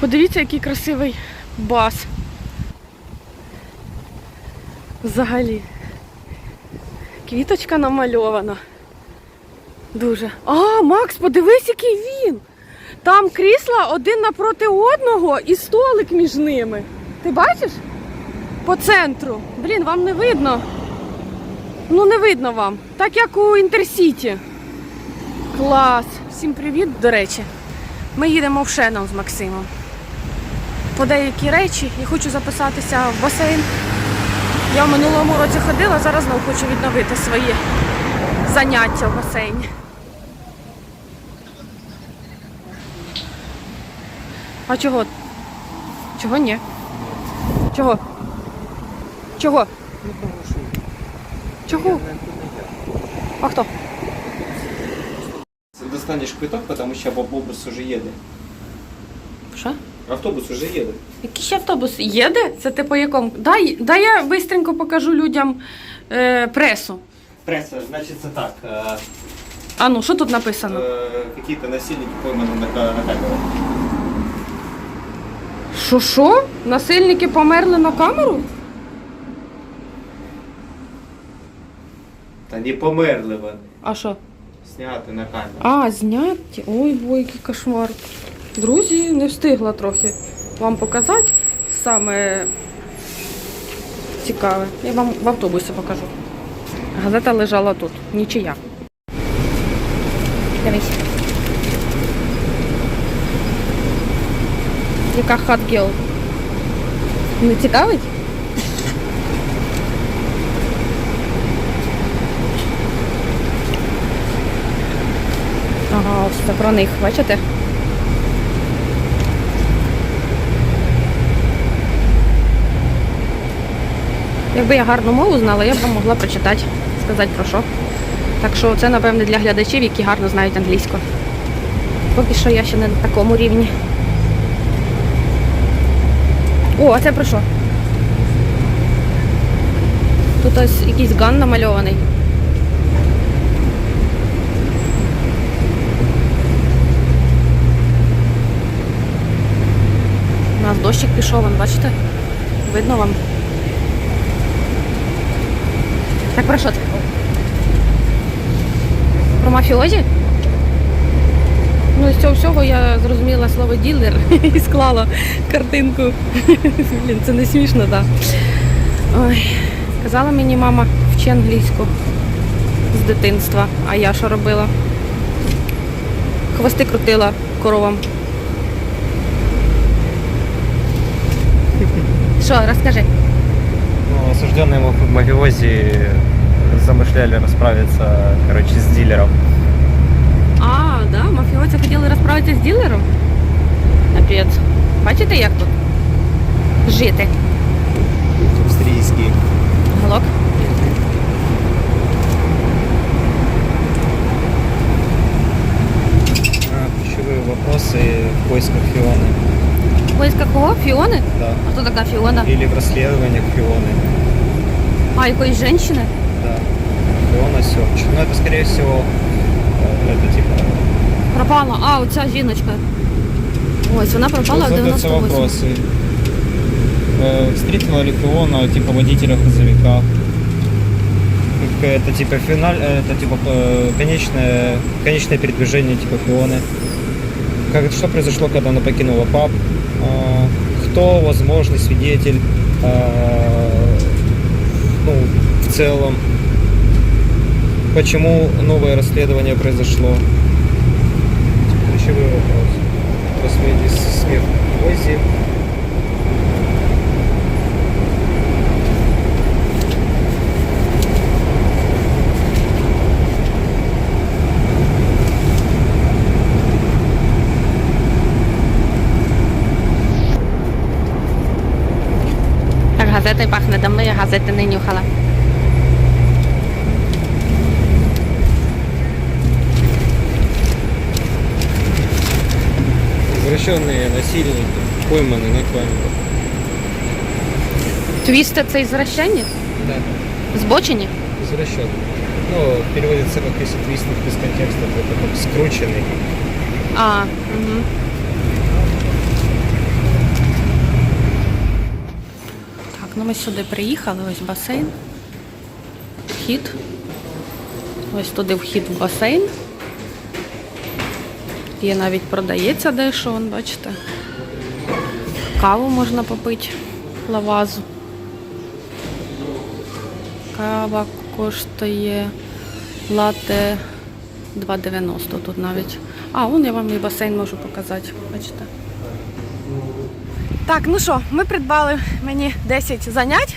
Подивіться, який красивий бас. Взагалі. Квіточка намальована. Дуже. А, Макс, подивись, який він. Там крісла один напроти одного і столик між ними. Ти бачиш? По центру. Блін, вам не видно. Ну, не видно вам. Так як у Інтерсіті. Клас. Всім привіт, до речі. Ми їдемо в Шенов з Максимом. По деякі речі я хочу записатися в басейн. Я в минулому році ходила, зараз знову хочу відновити свої заняття в басейні. А чого? Чого ні? Чого? Чого? Чого? А хто? Достанеш квиток, тому що автобус уже їде. Що? Автобус уже їде. Який ще автобус їде? Це ти по якому? Дай, дай я бистренько покажу людям е, пресу. Преса, значит, це так. Э, А ну, що тут написано? э, Какие-то насильники пойманы на, ка- на камеру. Що що? Насильники померли на камеру? Та не померли вони. А що? Зняти на камеру. А, зняті. Ой, бой, який кошмар. Друзі, не встигла трохи вам показати саме цікаве. Я вам в автобусі покажу. Газета лежала тут, нічия. Дивись. Яка хат-гіл? Не цікавить? Ага, ось це про них, бачите? Якби я гарну мову знала, я б могла прочитати, сказати про що. Так що це, напевне, для глядачів, які гарно знають англійську. Поки що я ще не на такому рівні. О, а це про що? Тут ось якийсь ган намальований. У нас дощик пішов, бачите? Видно вам? Так про що це? Про мафіозі? Ну, з цього всього я зрозуміла слово ділер і склала картинку. Блін, це не смішно, так. Да. Ой, сказала мені мама, вчи англійську з дитинства. А я що робила? Хвости крутила коровам. Що, розкажи. Ну, осужденные в мафиози замышляли расправиться, короче, с дилером. А, да, мафіоці хотіли розправитися з ділером? Капець. Бачите, як тут жити? Австрийский. Галок. Ключевые вопросы в поисках Фионы. Поиска кого? Фіони? Да. А хто така Фіона? Или в расследованиях Фионы. А, якоїсь жінки? Да. Фиона все. Ну, это, скорее всего, э, это типа... Пропала. А, оця жіночка. Ось, вона пропала в Задаются 98. вопросы. Э, Встретила ли Фиона типа водителя грузовика? Как Это типа финаль, это типа э, конечное, конечное передвижение типа Фионы. Как, что произошло, когда она покинула паб? А, Кто возможный свидетель? А, Ну, в целом. Почему новое расследование произошло? Ключевой вопрос. Посмотрите смерть Оззи. Так газетою пахне, давно я газети не нюхала. Возвращенные насильники пойманы на камеру. Твісти це ізвращення? Да, Збочені? возвращенные. Ну, переводится как если твистнуть без контекста, то это как скрученный. А, угу. Ну ми сюди приїхали, ось басейн. Вхід. Ось туди вхід в басейн. Є навіть продається дещо, вон, бачите. Каву можна попити, лавазу. Кава коштує лате 2,90 тут навіть. А, вон я вам і басейн можу показати, бачите. Так, ну що, ми придбали мені 10 занять,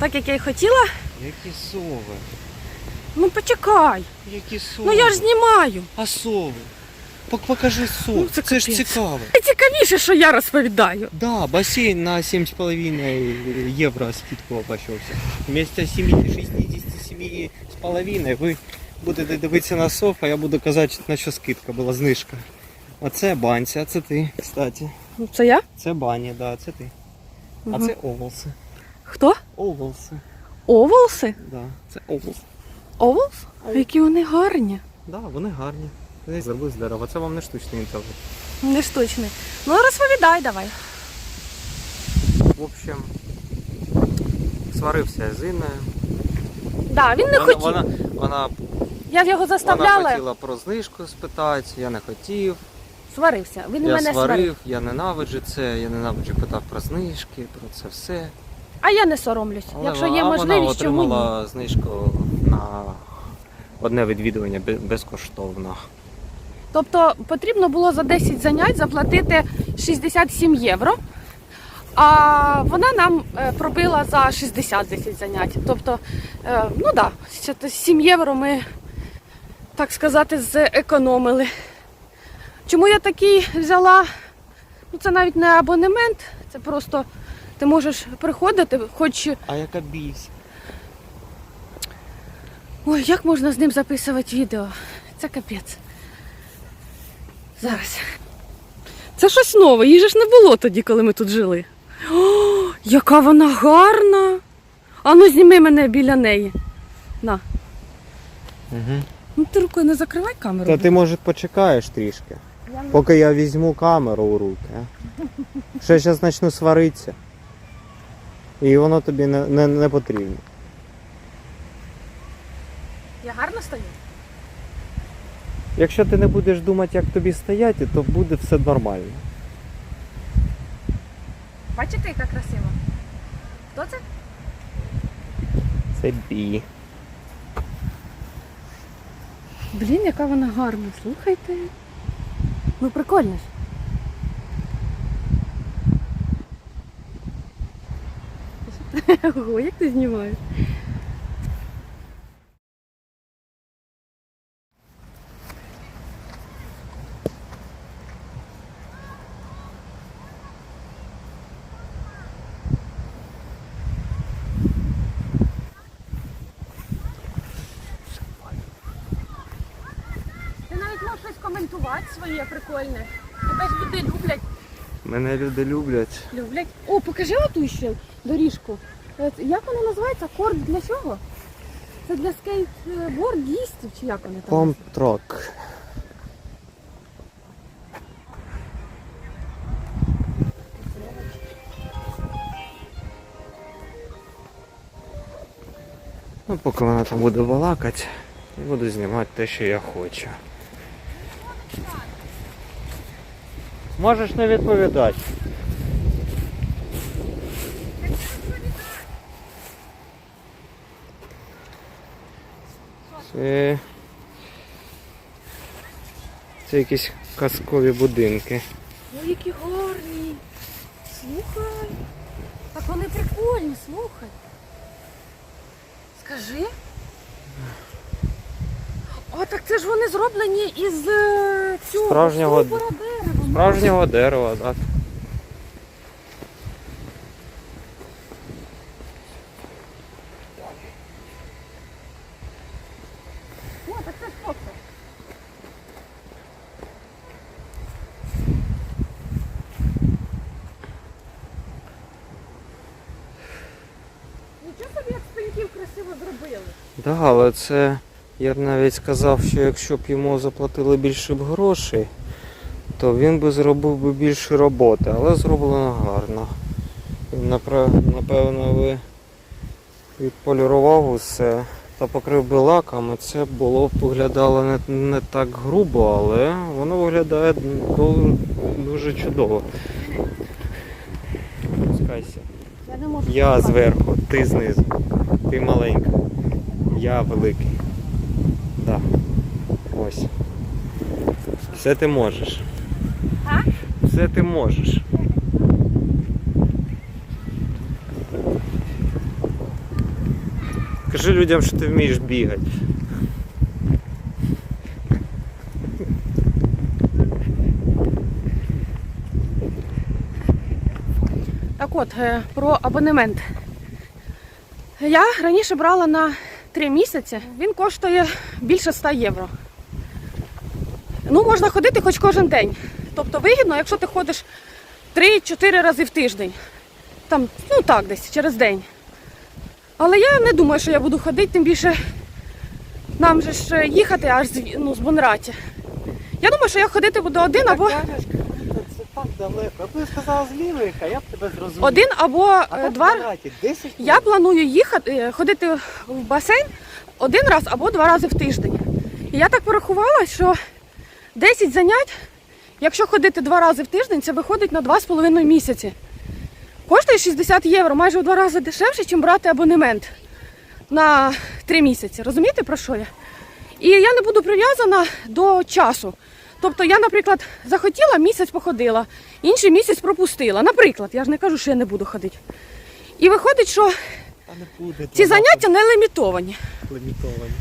так як я й хотіла. Які сови? Ну почекай, Які сови? ну я ж знімаю. А сови? Покажи сов. Ну, це це ж цікаво. Найцікавіше, що я розповідаю. Да, бассейн на 7,5 евро скидку обошелся. Вместо 67,5 ви будете дивитися на сов, а я буду казати, на що скидка була знижка. Оце банця, це ти, кстати. Це я? Це бані, да, це ти. А Мгм. це оволси. Хто? Оволси. Оволси? Да, це оволс. Оволс? Які вони гарні. Да, вони гарні. Десь зробили з дерева. Це вам не штучний інтелект. Не штучний. Ну розповідай давай. В общем, сварився з Інною. Да, він не вона, хотів. Вона, вона, Я його вона заставляла. хотіла про знижку спитати, я не хотів. Сварився. Він я мене сварив, сварив. я ненавиджу це, я ненавиджу питав про знижки, про це все. А я не соромлюсь. Але Якщо є можливість, вона чому ні? отримала знижку на одне відвідування безкоштовно. Тобто потрібно було за 10 занять заплатити 67 євро. А вона нам е, пробила за 60 10 занять. Тобто, е, ну так, да, 7 євро ми, так сказати, зекономили. Чому я такий взяла? Ну, це навіть не абонемент, це просто ти можеш приходити, хоч. А яка бійсь? Ой, як можна з ним записувати відео? Це капець. Зараз. Це щось нове, її ж не було тоді, коли ми тут жили. О, яка вона гарна! Ану, зніми мене біля неї. На. Угу. Ну ти рукою не закривай камеру. Та ти може почекаєш трішки, поки я візьму камеру у руки. Ще зараз почну сваритися. І воно тобі не, не, не потрібно. Я гарно стою? Якщо ти не будеш думати, як тобі стояти, то буде все нормально. Бачите, яка красива? Хто це? Це бі. Блін, яка вона гарна, слухайте. Ну прикольно ж. Ого, як ти знімаєш? Ти навіть можеш щось своє прикольне. Тебе ж люди люблять. Мене люди люблять. Люблять. О, покажи оту ще доріжку. Е, Як вона називається? Корд для чого? Це для скейтбордістів чи як вони там? Помтрок. Ну, поки вона там буде балакати, буду знімати те, що я хочу. Можеш не відповідати. Це... Це якісь казкові будинки. Ой, які гарні. Слухай. Так вони прикольні, слухай. Скажи. О, так це ж вони зроблені із е, цього Справжнього- дерева. Справжнього дерева, так. Так але це я б навіть сказав, що якщо б йому заплатили більше б грошей, то він би зробив би більше роботи, але зроблено гарно. напевно, ви відполірував усе та покрив би лаком, і це було б виглядало не, не так грубо, але воно виглядає дуже чудово. Спускайся. Я зверху, ти знизу. Ти маленька. Я великий. Да. Ось. Все ти можеш. Все ти можеш. Кажи людям, що ти вмієш бігати. Так от, е, про абонемент. Я раніше брала на 3 місяці, він коштує більше 100 євро. Ну, можна ходити хоч кожен день. Тобто вигідно, якщо ти ходиш 3-4 рази в тиждень. Там, ну так, десь через день. Але я не думаю, що я буду ходити, тим більше нам же ж їхати аж з, ну, з Бонраті. Я думаю, що я ходити буду один або це так далеко. Я сказала з Лівика, я б тебе зрозумів. один або е, два. 10 Я планую їхати, е, ходити в басейн один раз або два рази в тиждень. І я так порахувала, що 10 занять, якщо ходити два рази в тиждень, це виходить на 2,5 місяці. Коштує 60 євро, майже в два рази дешевше, ніж брати абонемент на 3 місяці. Розумієте про що я? І я не буду прив'язана до часу. Тобто я, наприклад, захотіла, місяць походила, інший місяць пропустила. Наприклад, я ж не кажу, що я не буду ходити. І виходить, що ці заняття не лімітовані. лімітовані.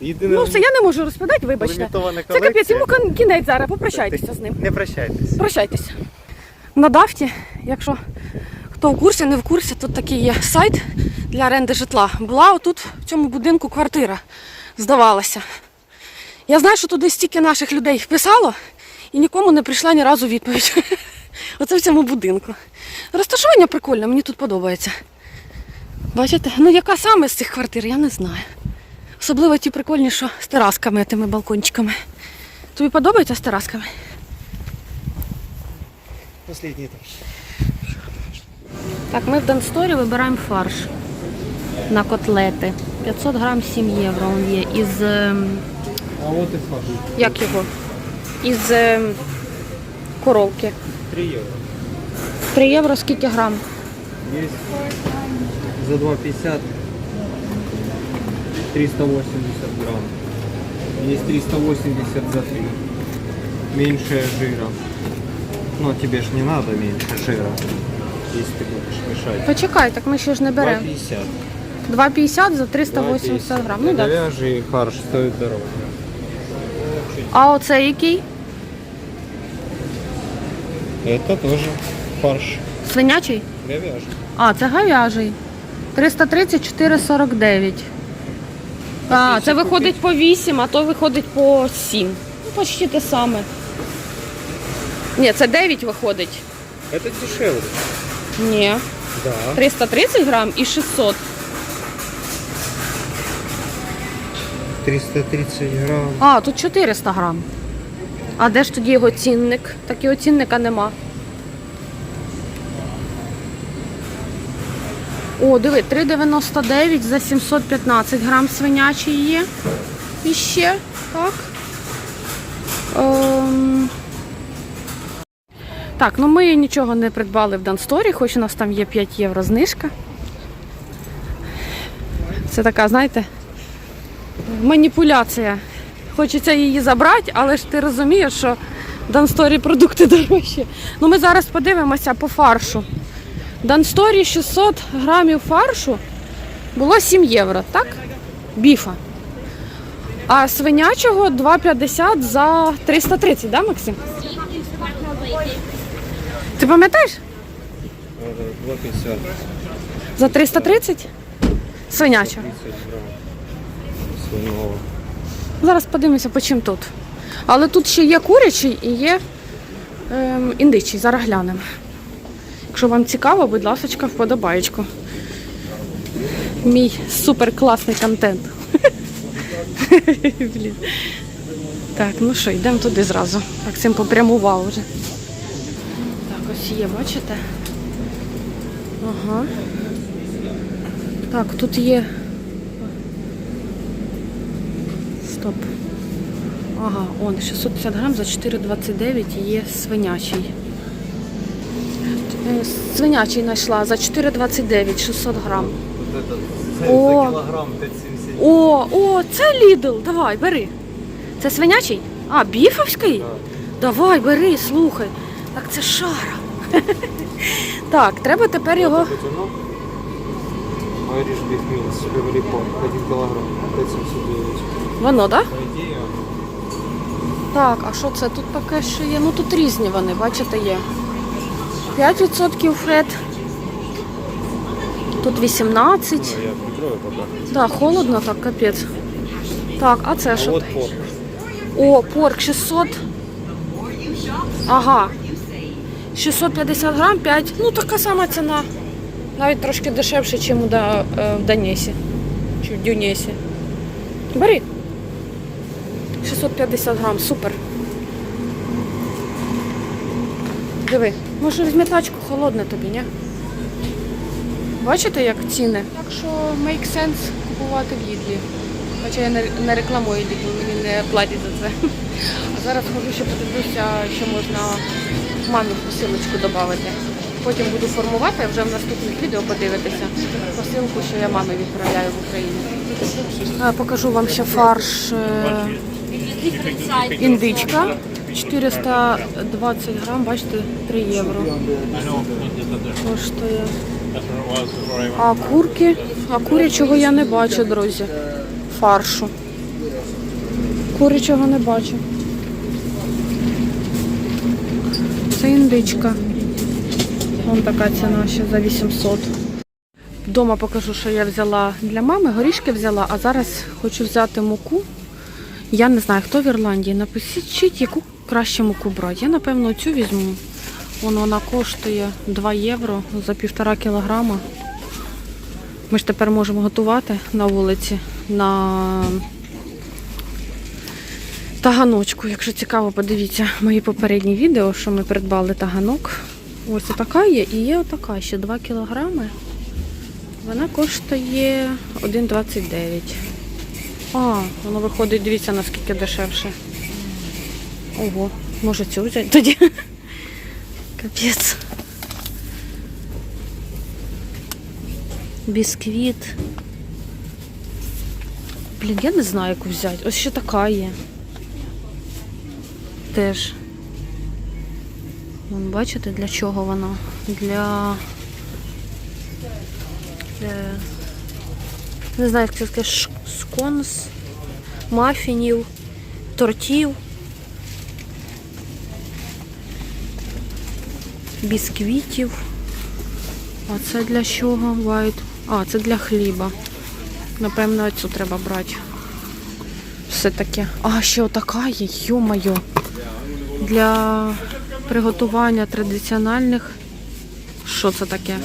Єдине, Ну, все я не можу розповідати, вибачте. лімітована Це капець, йому кон- кінець зараз, попрощайтеся з ним. Не прощайтесь. Прощайтеся. На Дафті, якщо хто в курсі, не в курсі, тут такий є сайт для оренди житла. Була отут в цьому будинку квартира, здавалося. Я знаю, що туди стільки наших людей вписало і нікому не прийшла ні разу відповідь. Оце в цьому будинку. Розташування прикольне, мені тут подобається. Бачите? Ну яка саме з цих квартир, я не знаю. Особливо ті прикольні, що з терасками, тими балкончиками. Тобі подобається з терасками? Последній етаж. Так, ми в Дансторі вибираємо фарш на котлети. 500 грам 7 євро він є. Із. ем, А от і фарш. Як його? Із ем, коровки. 3 євро. 3 євро скільки грам? Є за 2,50 380 грамм. Есть 380 за 3. Меньше жира. Но тебе ж не надо меньше жира, если ты будешь мешать. Почекай, так ми ще ж не беремо. 2,50. 2,50 за 380 грам. Ну, так. Говяжий фарш стоит дорого. А оце який? Это тоже фарш Свинячий? говяжий. А, це говяжий. 330 449. А, це виходить по 8, а то виходить по 7. Ну, почти те саме. Ні, це 9 виходить. Это дешевле. Ні. Да. 330 грам і 600. 330 грамм. А, тут 400 грам. А де ж тоді його цінник? Так його цінника нема. О, диви, 3,99 за 715 грам свинячий є. І ще, так. Ем... Так, ну ми нічого не придбали в Дансторі, хоч у нас там є 5 євро знижка. Це така, знаєте, маніпуляція. Хочеться її забрати, але ж ти розумієш, що в Дансторі продукти дорожчі. Ну ми зараз подивимося по фаршу. Дансторі 600 грамів фаршу було 7 євро, так? Біфа. А свинячого 2,50 за 330, да, Максим? Ти пам'ятаєш? 2,50. За 330? Свинячого. 30 грамм. Свиного. Зараз подивимося, по чим тут. Але тут ще є курячий і є ем, індичий. Зараз глянемо. Якщо вам цікаво, будь ласка, вподобаєчку. Мій супер класний контент. Блін. Так, ну що, йдемо туди зразу. Максим попрямував вже. Так, ось є, бачите? Ага. Так, тут є. Стоп. Ага, он 650 грам за 4,29 є свинячий. Е, Свинячий знайшла за 4,29 600 грам. О. килограмм 5,77. О, о, це Лідл. Давай, бери. Це свинячий? А, біфовський? Давай, бери, слухай. Так це шара. так, треба тепер його. Beef Meals, Beverly 1 килограмм, 5,79. Воно, так? Да? По идее. Так, а що це? Тут таке ще є. Ну тут різні вони, бачите, є. 5% фред. Тут 18. я прикрою пока. Да, холодно так, капець. Так, а це що? вот порк. О, порк 600. Ага. 650 грам, 5. Ну, така сама ціна. Навіть трошки дешевше, ніж е, в Данесі. Чи в Дюнесі. Бери. 650 грам, супер. Диви, може візьми тачку, холодне тобі, ні? Бачите, як ціни? Так що make sense купувати в їдлі. Хоча я не, рекламую їдлі, мені не платять за це. А зараз хожу ще подивлюся, що можна мамі в посилочку додати. Потім буду формувати, вже в наступних відео подивитися посилку, що я мамі відправляю в Україну. Покажу вам ще фарш е, індичка. 420 грам, бачите, 3 євро. Коштує. А курки? А курячого я не бачу, друзі. Фаршу. Курячого не бачу. Це індичка. Вон така ціна ще за 800. Вдома покажу, що я взяла для мами, горішки взяла, а зараз хочу взяти муку. Я не знаю, хто в Ірландії. Напишіть, яку краще муку брати. Я, напевно, цю візьму. Вон вона коштує 2 євро за півтора кілограма. Ми ж тепер можемо готувати на вулиці на таганочку. Якщо цікаво, подивіться мої попередні відео, що ми придбали таганок. Ось така є і є отака ще 2 кілограми. Вона коштує 1,29. А, воно виходить, дивіться, наскільки дешевше. Ого, може цю взяти тоді. Капець. Бісквіт. Блін, я не знаю, яку взяти. Ось ще така є. Теж. Вон, бачите, для чого вона? Для. Для... Не знаю, як це сказати, ш- сконс, мафінів, тортів. Бісквітів. А це для чого? White. А, це для хліба. Напевно, цю треба брати. Все таке. А, ще отака є, йо-моє. Для приготування традиціональних. Що це таке?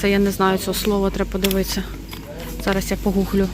Це я не знаю цього слова, треба подивитися. Зараз я погуглю.